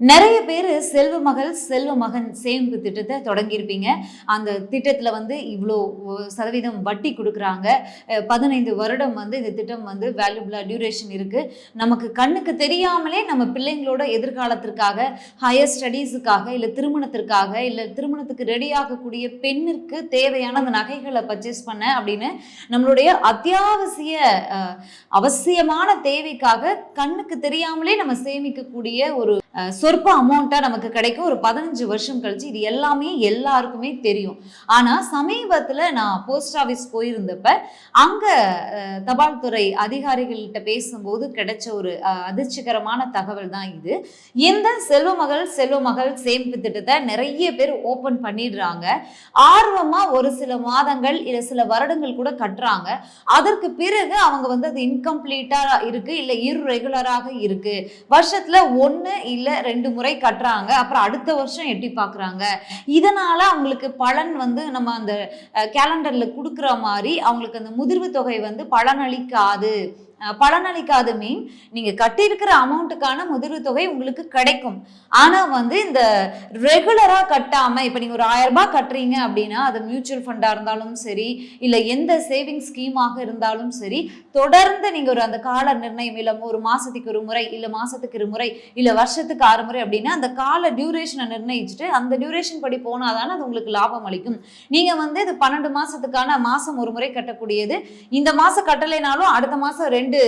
நிறைய பேர் செல்வ மகள் செல்வ மகன் சேமிப்பு திட்டத்தை தொடங்கியிருப்பீங்க. அந்த திட்டத்தில் வந்து இவ்வளோ சதவீதம் வட்டி கொடுக்குறாங்க. பதினைந்து வருடம் வந்து இந்த திட்டம் வந்து வேல்யூபிளாக டியூரேஷன் இருக்குது நமக்கு கண்ணுக்கு தெரியாமலே நம்ம பிள்ளைங்களோட எதிர்காலத்திற்காக ஹையர் ஸ்டடீஸுக்காக இல்லை திருமணத்திற்காக இல்லை திருமணத்துக்கு ரெடி ஆகக்கூடிய பெண்ணிற்கு தேவையான அந்த நகைகளை பர்ச்சேஸ் பண்ண அப்படின்னு நம்மளுடைய அத்தியாவசிய அவசியமான தேவைக்காக கண்ணுக்கு தெரியாமலே நம்ம சேமிக்கக்கூடிய ஒரு சொற்ப அமௌண்ட்டாக நமக்கு கிடைக்கும். ஒரு பதினஞ்சு வருஷம் கழிச்சு இது எல்லாமே எல்லாருக்குமே தெரியும். ஆனால் சமீபத்தில் நான் போஸ்ட் ஆஃபீஸ் போயிருந்தப்ப அங்கே தபால் துறை அதிகாரிகள்கிட்ட பேசும்போது கிடைச்ச ஒரு அதிர்ச்சிகரமான தகவல் தான் இது. இந்த செல்வமகள் செல்வமகள் சேமிப்பு திட்டத்தை நிறைய பேர் ஓப்பன் பண்ணிடுறாங்க. ஆர்வமாக ஒரு சில மாதங்கள் இல்லை சில வருடங்கள் கூட கட்டுறாங்க. அதற்கு பிறகு அவங்க வந்து அது இன்கம்ப்ளீட்டாக இருக்கு இல்லை இர்ரெகுலராக இருக்குது வருஷத்தில் ஒன்று இல்லை ரெண்டு முறை கட்டுறாங்க. அப்புறம் அடுத்த வருஷம் எட்டி பார்க்குறாங்க இதனால அவங்களுக்கு பலன் வந்து நம்ம அந்த கேலண்டர்ல கொடுக்குற மாதிரி அவங்களுக்கு அந்த முதிர்வு தொகை வந்து பலனளிக்காது. பலனளிக்காது மீன். நீங்க கட்டியிருக்கிற அமௌண்ட்டுக்கான முதிர்வு தொகை உங்களுக்கு கிடைக்கும். ஆனா வந்து இந்த ரெகுலரா கட்டாம இப்ப நீங்க ஒரு ஆயிரம் ரூபாய் கட்டுறீங்க அப்படின்னா அது மியூச்சுவல் ஃபண்டா இருந்தாலும் சரி இல்ல எந்த சேவிங் ஸ்கீமாக இருந்தாலும் சரி தொடர்ந்து நீங்க ஒரு அந்த கால நிர்ணயம் இல்ல ஒரு மாசத்துக்கு ஒரு முறை இல்ல மாசத்துக்கு ஒரு முறை இல்ல வருஷத்துக்கு ஆறு முறை அப்படின்னா அந்த கால டியூரேஷனை நிர்ணயிச்சுட்டு அந்த டியூரேஷன் படி போனாதானே அது உங்களுக்கு லாபம் அளிக்கும். நீங்க வந்து இது பன்னெண்டு மாசத்துக்கான மாசம் ஒரு முறை கட்டக்கூடியது. இந்த மாசம் கட்டலைனாலும் அடுத்த மாசம் ரெண்டு ரெண்டு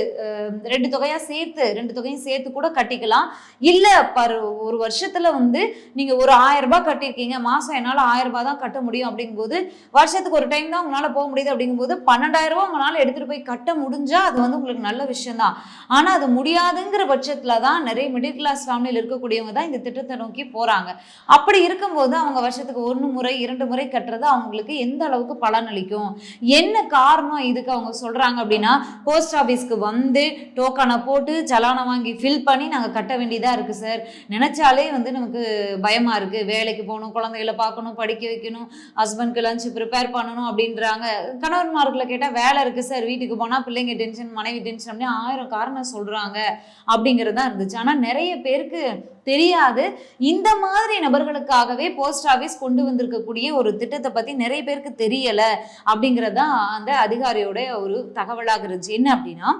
ரெண்டு தொகையா சேர்த்து ரெண்டு தொகையும் சேர்த்து கூட கட்டிக்கலாம். இல்ல பர் ஒரு வருஷத்துல வந்து நீங்க ஒரு ஆயிரம் ரூபாய் கட்டியிருக்கீங்க. மாசம் என்னால ஆயிரம் ரூபாய் தான் கட்ட முடியும் அப்படிங்கும்போது வருஷத்துக்கு ஒரு டைம் தான் உங்களால போக முடியுது அப்படிங்கும்போது பன்னெண்டாயிரம் ரூபாய் உங்களால எடுத்துட்டு போய் கட்ட முடிஞ்சா அது வந்து உங்களுக்கு நல்ல விஷயம் தான். ஆனா அது முடியாதுங்கிற பட்சத்துல தான் நிறைய மிடில் கிளாஸ் ஃபேமிலியில் இருக்கக்கூடியவங்க தான் இந்த திட்டத்தை நோக்கி போறாங்க. அப்படி இருக்கும்போது அவங்க வருஷத்துக்கு ஒன்று முறை இரண்டு முறை கட்டுறது அவங்களுக்கு எந்த அளவுக்கு பலனளிக்கும்? என்ன காரணம் இதுக்கு அவங்க சொல்றாங்க அப்படின்னா போஸ்ட் ஆஃபீஸ் ஆஃபீஸ்க்கு வந்து டோக்கனை போட்டு சலானை வாங்கி ஃபில் பண்ணி நாங்கள் கட்ட வேண்டியதாக இருக்குது சார் நினச்சாலே வந்து நமக்கு பயமாக இருக்குது வேலைக்கு போகணும் குழந்தைகளை பார்க்கணும் படிக்க வைக்கணும் ஹஸ்பண்ட்க்கு லஞ்ச் ப்ரிப்பேர் பண்ணணும் அப்படின்றாங்க. கணவன்மார்களை கேட்டால் வேலை இருக்குது சார் வீட்டுக்கு போனால் பிள்ளைங்க டென்ஷன் மனைவி டென்ஷன் அப்படின்னு ஆயிரம் காரணம் சொல்கிறாங்க அப்படிங்கிறது தான் இருந்துச்சு. ஆனால் நிறைய பேருக்கு தெரியாது. இந்த மாதிரி நபர்களுக்காகவே போஸ்ட் ஆஃபீஸ் கொண்டு வந்திருக்கக்கூடிய ஒரு திட்டத்தை பற்றி நிறைய பேருக்கு தெரியலை அப்படிங்கிறது தான் அந்த அதிகாரியோட ஒரு தகவலாக இருந்துச்சு. என்ன அப்படின்னா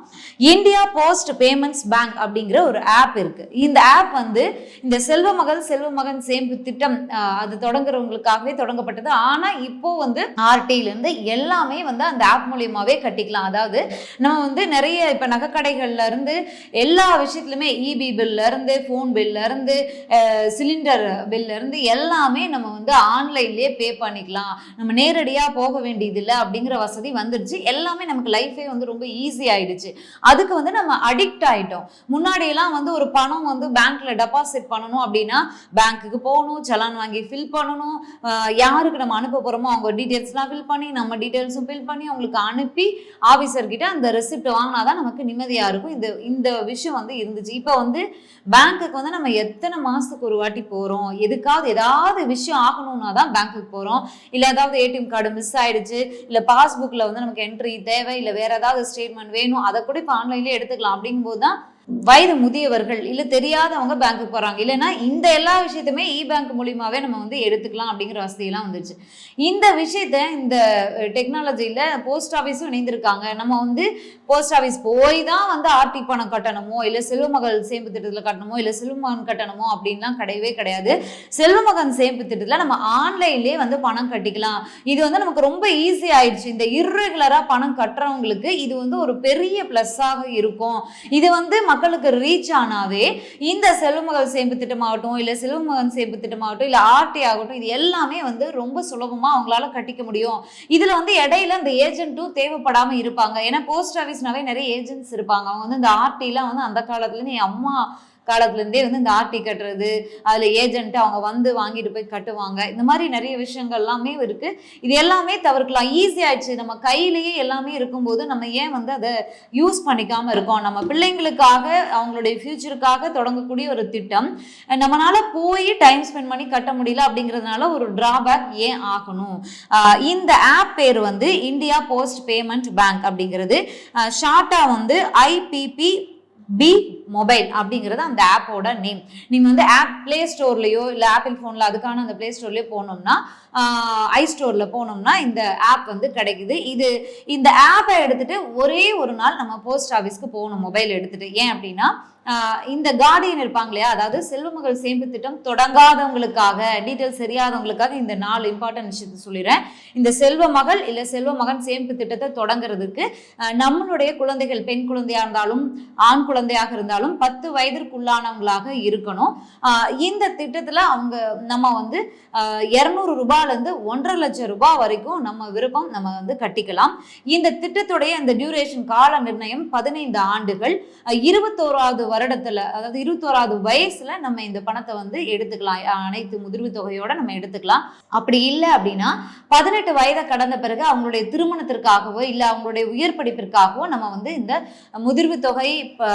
இந்தியா போஸ்ட் பேமெண்ட்ஸ் பேங்க் அப்படிங்கிற ஒரு ஆப் இருக்கு. இந்த ஆப் வந்து இந்த செல்வ மகள் செல்வ மகன் சேமிப்பு திட்டம் அது தொடங்குறவங்களுக்காகவே தொடங்கப்பட்டது. ஆனா இப்போ வந்து ஆர்டில இருந்து எல்லாமே வந்து அந்த ஆப் மூலியமாவே கட்டிக்கலாம். அதாவது நம்ம வந்து நிறைய இப்ப நகைக்கடைகள்ல இருந்து எல்லா விஷயத்துலயுமே இபி பில்ல இருந்து ஃபோன் பில்ல இருந்து சிலிண்டர் பில்லிருந்து எல்லாமே நம்ம வந்து ஆன்லைன்லேயே பே பண்ணிக்கலாம். நம்ம நேரடியாக போக வேண்டியதில்லை அப்படிங்கிற வசதி வந்துடுச்சு எல்லாமே நமக்கு லைஃபே வந்து ரொம்ப ஈஸி ஆயிடுச்சு. அதுக்கு வந்து நம்ம அடிக்ட் ஆயிட்டோம். முன்னாடி எல்லாம் வந்து ஒரு பணம் வந்து பேங்க்ல டெபாசிட் பண்ணணும் அப்படின்னா பேங்க்குக்கு போகணும் சலான் வாங்கி ஃபில் பண்ணணும். யாருக்கு நம்ம அனுப்ப போகிறோமோ அவங்க டீட்டெயில்ஸ்லாம் ஃபில் பண்ணி நம்ம டீட்டெயில்ஸும் ஃபில் பண்ணி அவங்களுக்கு அனுப்பி ஆஃபீஸர் கிட்ட அந்த ரெசிப்ட் வாங்கினா தான் நமக்கு நிம்மதியாக இருக்கும். இந்த இந்த விஷயம் வந்து இருந்துச்சு. இப்போ வந்து பேங்க்குக்கு வந்து நம்ம எத்தனை மாசத்துக்கு ஒரு வாட்டி போறோம்? எதுக்காவது ஏதாவது விஷயம் ஆகணும்னா தான் பேங்க்குக்கு போறோம். இல்ல ஏதாவது ஏடிஎம் கார்டு மிஸ் ஆயிடுச்சு இல்ல பாஸ்புக்ல வந்து நமக்கு என்ட்ரி தேவை இல்ல வேற ஏதாவது ஸ்டேட்மெண்ட் வேணும் அதை கூட இப்போ ஆன்லைன்லேயே எடுத்துக்கலாம். அப்படிங்கும்போது தான் வயது முதியவர்கள் இல்ல தெரியாதவங்க பேங்க்குக்கு போறாங்க. இல்லைன்னா இந்த எல்லா விஷயத்தையுமே இ பேங்க் மூலியமாவே நம்ம வந்து எடுத்துக்கலாம் அப்படிங்கிற வசதியெல்லாம் வந்துருச்சு. இந்த விஷயத்த இந்த டெக்னாலஜியில போஸ்ட் ஆஃபீஸும் இணைந்திருக்காங்க. நம்ம வந்து போஸ்ட் ஆஃபீஸ் போய் தான் வந்து ஆர்டி பணம் கட்டணுமோ இல்ல செல்வமகள் சேமிப்பு திட்டத்துல கட்டணுமோ இல்ல செல்வமகன் கட்டணுமோ அப்படின்லாம் கிடையவே கிடையாது. செல்வமகன் சேமிப்பு திட்டத்துல நம்ம ஆன்லைன்லயே வந்து பணம் கட்டிக்கலாம். இது வந்து நமக்கு ரொம்ப ஈஸி ஆயிடுச்சு. இந்த இர்ரெகுலரா பணம் கட்டுறவங்களுக்கு இது வந்து ஒரு பெரிய ப்ளஸ்ஸாக இருக்கும். இது வந்து மக்களுக்கு ரீச் ஆனாவே இந்த செல்வமகள் சேமிப்பு திட்டமாகட்டும் இல்லை செல்வமகன் சேமிப்பு திட்டமாகட்டும் இல்லை ஆர்டி ஆகட்டும் இது எல்லாமே வந்து ரொம்ப சுலபமாக அவங்களால கட்டிக்க முடியும். இதில் வந்து இடையில இந்த ஏஜென்ட்டும் தேவைப்படாமல் இருப்பாங்க. ஏன்னா போஸ்ட் ஆஃபீஸ்னாவே நிறைய ஏஜென்ட்ஸ் இருப்பாங்க. அவங்க வந்து இந்த ஆர்டிலாம் வந்து அந்த காலத்துலேருந்து என் அம்மா காலத்துலேருந்தே வந்து இந்த ஆர்டி கட்டுறது அதில் ஏஜென்ட்டு அவங்க வந்து வாங்கிட்டு போய் கட்டுவாங்க. இந்த மாதிரி நிறைய விஷயங்கள் எல்லாமே இருக்குது இது எல்லாமே தவிர்க்கலாம். ஈஸியாகிடுச்சு நம்ம கையிலேயே எல்லாமே இருக்கும்போது நம்ம ஏன் வந்து அதை யூஸ் பண்ணிக்காமல் இருக்கோம்? நம்ம பிள்ளைங்களுக்காக அவங்களுடைய ஃப்யூச்சருக்காக தொடங்கக்கூடிய ஒரு திட்டம். நம்மளால் போய் டைம் ஸ்பெண்ட் பண்ணி கட்ட முடியல அப்படிங்கிறதுனால ஒரு ட்ராபேக் ஏன் ஆகணும்? இந்த ஆப் பேர் வந்து இந்தியா போஸ்ட் பேமெண்ட் பேங்க் அப்படிங்கிறது. ஷார்ட்டாக வந்து ஐபிபி பி மொபைல் அப்படிங்கிறது அந்த ஆப்போட நேம் நீங்கள் வந்து ஆப் ப்ளே ஸ்டோர்லேயோ இல்லை ஆப்பிள் ஃபோனில் அதுக்கான அந்த ப்ளே ஸ்டோர்லேயோ போனோம்னா ஐ ஸ்டோரில் போனோம்னா இந்த ஆப் வந்து கிடைக்குது. இது இந்த ஆப்பை எடுத்துகிட்டு ஒரே ஒரு நாள் நம்ம போஸ்ட் ஆஃபீஸ்க்கு போகணும் மொபைல் எடுத்துகிட்டு ஏன் அப்படின்னா இந்த கார்டியன் இருப்பாங்க இல்லையா? அதாவது செல்வமகள் சேமிப்பு திட்டம் தொடங்காதவங்களுக்காக டீட்டெயில்ஸ் தெரியாதவங்களுக்காக இந்த நாலு இம்பார்ட்டன்ட் விஷயத்தை சொல்லிடுறேன். இந்த செல்வ மகள் இல்லை செல்வ மகன் சேமிப்பு திட்டத்தை தொடங்குறதுக்கு நம்மளுடைய குழந்தைகள் பெண் குழந்தையாக இருந்தாலும் ஆண் குழந்தையாக இருந்தாலும் பத்து வயதிற்குள்ளானவங்களாக இருக்கணும். ஆஹ் இந்த திட்டத்தில் அவங்க நம்ம வந்து இரநூறு ரூபாயிலேருந்து ஒன்றரை லட்சம் ரூபாய் வரைக்கும் நம்ம விருப்பம் நம்ம வந்து கட்டிக்கலாம். இந்த திட்டத்துடைய அந்த டியூரேஷன் கால நிர்ணயம் பதினைந்து ஆண்டுகள். இருபத்தோராவது வருடத்துல அதாவது இருபத்தோராவது வயசுல நம்ம இந்த பணத்தை வந்து எடுத்துக்கலாம். அனைத்து முதிர்வு தொகையோட நம்ம எடுத்துக்கலாம். அப்படி இல்லை அப்படின்னா பதினெட்டு வயதை கடந்த பிறகு அவங்களுடைய திருமணத்திற்காகவோ இல்லை அவங்களுடைய உயர் படிப்பிற்காகவோ நம்ம வந்து இந்த முதிர்வு தொகை ப-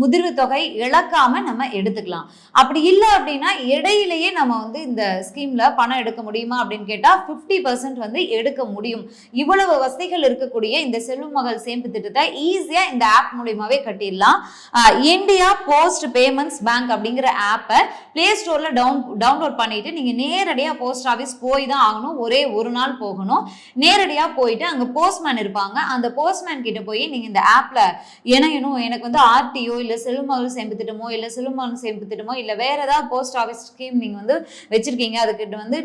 முதிர்வு தொகை இழக்காம நம்ம எடுத்துக்கலாம். அப்படி இல்லை அப்படின்னா இடையிலேயே நம்ம வந்து இந்த ஸ்கீம்ல பணம் எடுக்க முடியுமா அப்படின்னு கேட்டா 50% பர்சன்ட் வந்து எடுக்க முடியும். இவ்வளவு வசதிகள் இருக்கக்கூடிய இந்த செல்வ மகள் சேமிப்பு திட்டத்தை ஈஸியா இந்த ஆப் மூலியமாவே கட்டிடலாம். இந்தியா போஸ்ட் பேமெண்ட்ஸ் பேங்க் அப்படிங்கிற ஆப்பை பிளே ஸ்டோர்ல டவுன் டவுன்லோட் பண்ணிட்டு நீங்க நேரடியாக போஸ்ட் ஆஃபீஸ் போய் தான் ஆகணும். ஒரே ஒரு நாள் போகணும். நேரடியாக போயிட்டு அங்க போஸ்ட்மேன் இருப்பாங்க. அந்த போஸ்ட்மேன் கிட்ட போய் நீங்க இந்த ஆப்ல இணையணும். எனக்கு வந்து ஆர்டிஓ இல்ல செல்வமகள் சேமிப்பு திட்டமோ இல்ல செல்வமகள் சேமிப்பு திட்டமோ இல்ல வேற ஏதாவது போஸ்ட் ஆஃபீஸ் ஸ்கீம் நீங்க வந்து வச்சிருக்கீங்க அதுக்கிட்ட வந்து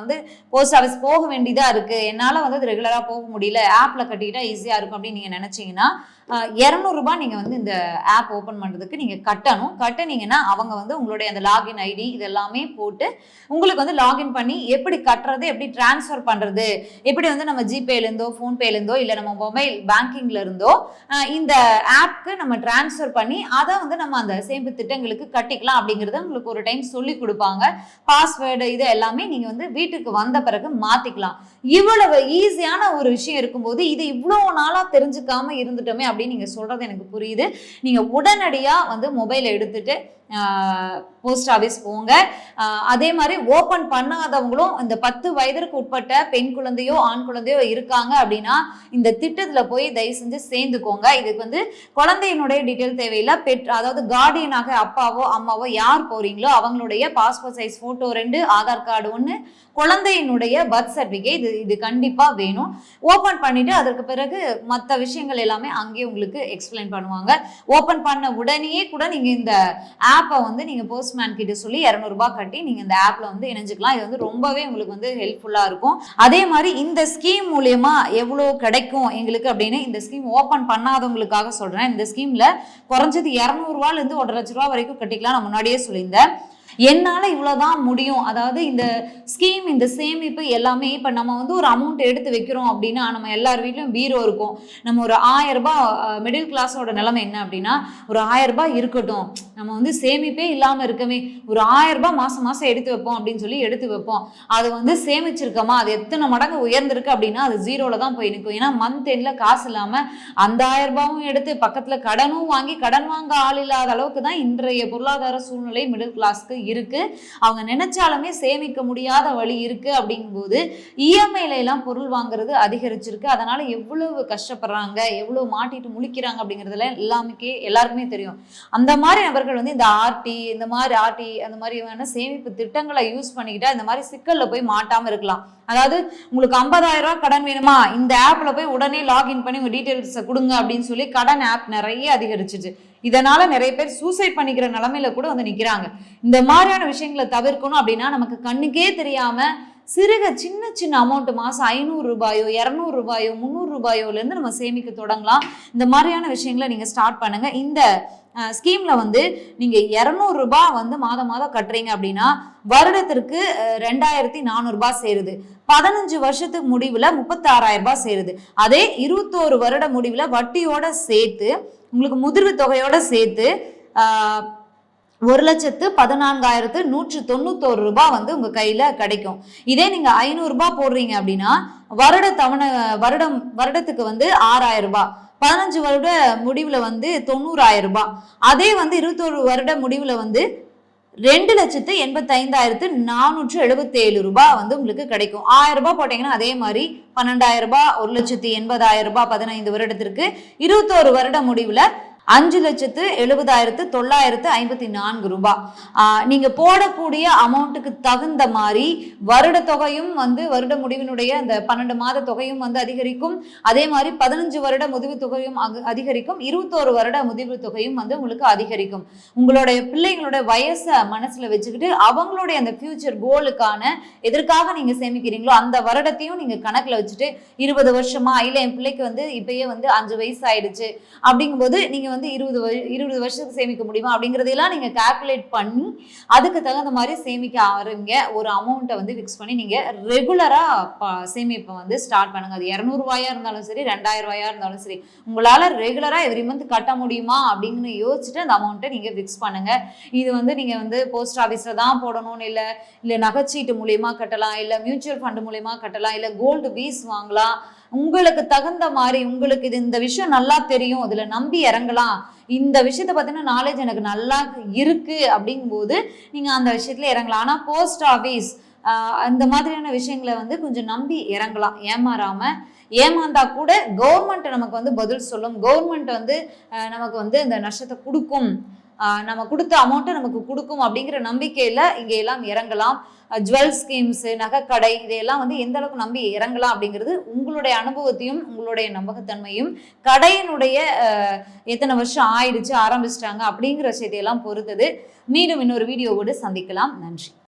வந்து போஸ்ட் ஆஃபீஸ் போக வேண்டியதா இருக்கு. என்னால வந்து அது ரெகுலரா போக முடியல. ஆப்ல கட்டிக்கிட்டா ஈஸியா இருக்கும் அப்படின்னு நீங்க நினைச்சீங்கன்னா இரநூறுபா நீங்கள் வந்து இந்த ஆப் ஓப்பன் பண்ணுறதுக்கு நீங்கள் கட்டணும். கட்டுனீங்கன்னா அவங்க வந்து உங்களுடைய அந்த லாகின் ஐடி இதெல்லாமே போட்டு உங்களுக்கு வந்து லாகின் பண்ணி எப்படி கட்டுறது எப்படி ட்ரான்ஸ்ஃபர் பண்ணுறது எப்படி வந்து நம்ம ஜிபேலேருந்தோ ஃபோன்பேலேருந்தோ இல்லை நம்ம மொபைல் பேங்கிங்ல இருந்தோ இந்த ஆப்க்கு நம்ம ட்ரான்ஸ்ஃபர் பண்ணி அதை வந்து நம்ம அந்த சேமிப்பு திட்டங்களுக்கு கட்டிக்கலாம் அப்படிங்கிறத உங்களுக்கு ஒரு டைம் சொல்லி கொடுப்பாங்க. பாஸ்வேர்டு இது எல்லாமே நீங்கள் வந்து வீட்டுக்கு வந்த பிறகு மாற்றிக்கலாம் இவ்வளவு ஈஸியான ஒரு விஷயம் இருக்கும்போது இது இவ்வளோ நாளாக தெரிஞ்சுக்காம இருந்துட்டோமே அப்படின்னு நீங்கள் சொல்கிறது எனக்கு புரியுது. நீங்கள் உடனடியாக வந்து மொபைலை எடுத்துட்டு போஸ்ட் ஆஃபீஸ் போங்க. அதே மாதிரி ஓப்பன் பண்ணாதவங்களும் இந்த பத்து வயதிற்கு உட்பட்ட பெண் குழந்தையோ ஆண் குழந்தையோ இருக்காங்க அப்படின்னா இந்த திட்டத்தில் போய் தயவு செஞ்சு சேர்ந்துக்கோங்க. இதுக்கு வந்து குழந்தையினுடைய டீட்டெயில் தேவையில்லை. பெட் அதாவது கார்டியனாக அப்பாவோ அம்மாவோ யார் போறீங்களோ அவங்களுடைய பாஸ்போர்ட் சைஸ் ஃபோட்டோ ரெண்டு ஆதார் கார்டு ஒன்று குழந்தையினுடைய பர்த் சர்டிஃபிகேட் இது இது கண்டிப்பாக வேணும். ஓப்பன் பண்ணிட்டு அதற்கு பிறகு மற்ற விஷயங்கள் எல்லாமே அங்கேயே உங்களுக்கு எக்ஸ்பிளைன் பண்ணுவாங்க. ஓப்பன் பண்ண உடனேயே கூட நீங்கள் இந்த ஆப்பை வந்து நீங்கள் போஸ்ட்மேன் கிட்ட சொல்லி இரநூறுபா கட்டி நீங்கள் இந்த ஆப்பில் வந்து இணைஞ்சிக்கலாம். இது வந்து ரொம்பவே உங்களுக்கு வந்து ஹெல்ப்ஃபுல்லாக இருக்கும். அதே மாதிரி இந்த ஸ்கீம் மூலயமா எவ்வளோ கிடைக்கும் எங்களுக்கு அப்படின்னு இந்த ஸ்கீம் ஓப்பன் பண்ணாதவங்களுக்காக சொல்கிறேன் இந்த ஸ்கீமில் குறைஞ்சது இரநூறுவாலேருந்து ஒன்றரை லட்ச ரூபா வரைக்கும் கட்டிக்கலாம். நான் முன்னாடியே சொல்லியிருந்தேன். என்னால் இவ்வளோதான் முடியும். அதாவது இந்த ஸ்கீம் இந்த சேமிப்பு எல்லாமே இப்போ நம்ம வந்து ஒரு அமௌண்ட் எடுத்து வைக்கிறோம் அப்படின்னா நம்ம எல்லார் வீட்லையும் பீரோ இருக்கும். நம்ம ஒரு ஆயிரம் மிடில் கிளாஸோட நிலைமை என்ன அப்படின்னா ஒரு ஆயரரூபா இருக்கட்டும். நம்ம வந்து சேமிப்பே இல்லாமல் இருக்கவே ஒரு ஆயிரம் மாதம் மாதம் எடுத்து வைப்போம் அப்படின்னு சொல்லி எடுத்து வைப்போம். அது வந்து சேமிச்சிருக்கோமா? அது எத்தனை மடங்கு உயர்ந்திருக்கு அப்படின்னா அது ஜீரோவில் தான் போய் நிற்கும் ஏன்னா மந்த் எண்டில் காசு இல்லாமல் அந்த ஆயிரம் எடுத்து பக்கத்தில் கடனும் வாங்கி கடன் வாங்க ஆள் இல்லாத அளவுக்கு தான் இன்றைய பொருளாதார சூழ்நிலை மிடில் கிளாஸ்க்கு இருக்கு. அவங்க நினைச்சாலுமே சேமிக்க முடியாத வழி இருக்கு அப்படிங்கும்போது இஎம்ஐல எல்லாம் பொருள் வாங்குறது அதிகரிச்சிருக்கு. அதனால எவ்வளவு கஷ்டப்படுறாங்க எவ்வளவு மாட்டிட்டு முழிக்கிறாங்க அப்படிங்கிறதுல எல்லாமே எல்லாருக்குமே தெரியும். அந்த மாதிரி நபர்கள் வந்து இந்த ஆர்டி இந்த மாதிரி ஆர்டி அந்த மாதிரியான சேமிப்பு திட்டங்களை யூஸ் பண்ணிக்கிட்டா இந்த மாதிரி சிக்கல்ல போய் மாட்டாம இருக்கலாம். அதாவது உங்களுக்கு 50000 ரூபாய் கடன் வேணுமா? இந்த ஆப்ல போய் உடனே லாகின் பண்ணி உங்க டீட்டெயில்ஸை கொடுங்க அப்படின்னு சொல்லி கடன் ஆப் நிறைய அதிகரிச்சிச்சு. இதனால நிறைய பேர் சூசைட் பண்ணிக்கிற நிலமையில கூட வந்து நிக்கிறாங்க. இந்த மாதிரியான விஷயங்களை தவிர்க்கணும் அப்படின்னா நமக்கு கண்ணுக்கே தெரியாம சிறுக சின்ன சின்ன அமௌண்ட் மாதம் ஐநூறு ரூபாயோ இரநூறு ரூபாயோ முந்நூறு ரூபாயோலேருந்து நம்ம சேமிக்க தொடங்கலாம். இந்த மாதிரியான விஷயங்களை நீங்கள் ஸ்டார்ட் பண்ணுங்க. இந்த ஸ்கீமில் வந்து நீங்கள் இரநூறுபா வந்து மாதம் மாதம் கட்டுறீங்க அப்படின்னா வருடத்திற்கு ரெண்டாயிரத்தி நானூறுபா சேருது. பதினஞ்சு வருஷத்துக்கு முடிவில் முப்பத்தாறாயிரம் ரூபாய் சேருது. அதே இருபத்தோரு வருட முடிவில் வட்டியோட சேர்த்து உங்களுக்கு முதிர்வு தொகையோட சேர்த்து ஒரு லட்சத்து பதினான்காயிரத்து நூற்று தொண்ணூத்தோரு ரூபாய் வந்து உங்க கையில கிடைக்கும். இதே நீங்க ஐநூறுரூபா போடுறீங்க அப்படின்னா வருட தவணை வருடம் வருடத்துக்கு வந்து ஆறாயிரம் ரூபாய் பதினஞ்சு வருட முடிவுல வந்து தொண்ணூறாயிரம் ரூபாய் அதே வந்து இருபத்தோரு வருட முடிவுல வந்து ரெண்டு லட்சத்து எண்பத்தைந்தாயிரத்து நானூற்று எழுபத்தேழு ரூபாய் வந்து உங்களுக்கு கிடைக்கும். ஆயிரம் ரூபாய் போட்டீங்கன்னா அதே மாதிரி பன்னெண்டாயிரம் ரூபாய் ஒரு லட்சத்தி எண்பதாயிரம் ரூபாய் பதினைந்து வருடத்திற்கு. இருபத்தோரு வருட முடிவில் அஞ்சு லட்சத்து எழுபதாயிரத்து தொள்ளாயிரத்து ஐம்பத்தி நான்கு ரூபாய் நீங்க போடக்கூடிய அமௌண்ட்டுக்கு தகுந்த மாதிரி வருட தொகையும் வந்து வருட முடிவினுடைய அந்த பன்னெண்டு மாத தொகையும் வந்து அதிகரிக்கும். அதே மாதிரி பதினஞ்சு வருட முதிவு தொகையும் அதிகரிக்கும். இருபத்தோரு வருட முதிவு தொகையும் வந்து உங்களுக்கு அதிகரிக்கும். உங்களுடைய பிள்ளைங்களோட வயசை மனசுல வச்சுக்கிட்டு அவங்களுடைய அந்த ஃபியூச்சர் கோலுக்கான எதற்காக நீங்க சேமிக்கிறீங்களோ அந்த வருடத்தையும் நீங்க கணக்குல வச்சுட்டு இருபது வருஷமா இல்ல என் பிள்ளைக்கு வந்து இப்பயே வந்து அஞ்சு வயசு ஆயிடுச்சு. அப்படிங்கும்போது நீங்க வந்து இருபது இருபது வருஷத்துக்கு சேமிக்க முடியுமா அப்படிங்கிறதெல்லாம் நீங்க கால்குலேட் பண்ணி அதுக்கு தகுந்த மாதிரி சேமிக்க ஆரம்பிங்க. ஒரு அமௌண்ட்டை வந்து ஃபிக்ஸ் பண்ணி நீங்க ரெகுலரா சேமிப்பை வந்து ஸ்டார்ட் பண்ணுங்க. அது இரநூறுவாயா இருந்தாலும் சரி ரெண்டாயிரம் ரூபாயா இருந்தாலும் சரி உங்களால ரெகுலரா எவ்ரி மந்த் கட்ட முடியுமா அப்படின்னு யோசிச்சுட்டு அந்த அமௌண்ட்டை நீங்க ஃபிக்ஸ் பண்ணுங்க. இது வந்து நீங்க வந்து போஸ்ட் ஆஃபீஸ்ல தான் போடணும்னு இல்லை இல்லை நகைச்சீட்டு மூலியமா கட்டலாம் இல்லை மியூச்சுவல் ஃபண்ட் மூலியமா கட்டலாம் இல்லை கோல்டு பீஸ் வாங்கலாம் உங்களுக்கு தகுந்த மாதிரி உங்களுக்கு இது இந்த விஷயம் நல்லா தெரியும் இதுல நம்பி இறங்கலாம். இந்த விஷயத்த பார்த்தீங்கன்னா நாலேஜ் எனக்கு நல்லா இருக்கு அப்படிங்கும்போது நீங்க அந்த விஷயத்துல இறங்கலாம். ஆனா போஸ்ட் ஆஃபீஸ் அந்த மாதிரியான விஷயங்களை வந்து கொஞ்சம் நம்பி இறங்கலாம். ஏமாறாம ஏமாந்தா கூட கவர்மெண்ட் நமக்கு வந்து பதில் சொல்லும். கவர்மெண்ட் வந்து நமக்கு வந்து இந்த நஷ்டத்தை கொடுக்கும். நம்ம கொடுத்த அமௌண்ட்டை நமக்கு கொடுக்கும் அப்படிங்கிற நம்பிக்கையில இங்கே எல்லாம் இறங்கலாம். ஜுவல் ஸ்கீம்ஸ் நகைக்கடை இதையெல்லாம் வந்து எந்த அளவுக்கு நம்பி இறங்கலாம் அப்படிங்கிறது உங்களுடைய அனுபவத்தையும் உங்களுடைய நம்பகத்தன்மையும் கடையினுடைய எத்தனை வருஷம் ஆயிடுச்சு ஆரம்பிச்சிட்டாங்க அப்படிங்கிற செய்தியெல்லாம் பொறுத்தது. மீண்டும் இன்னொரு வீடியோவோடு சந்திக்கலாம். நன்றி.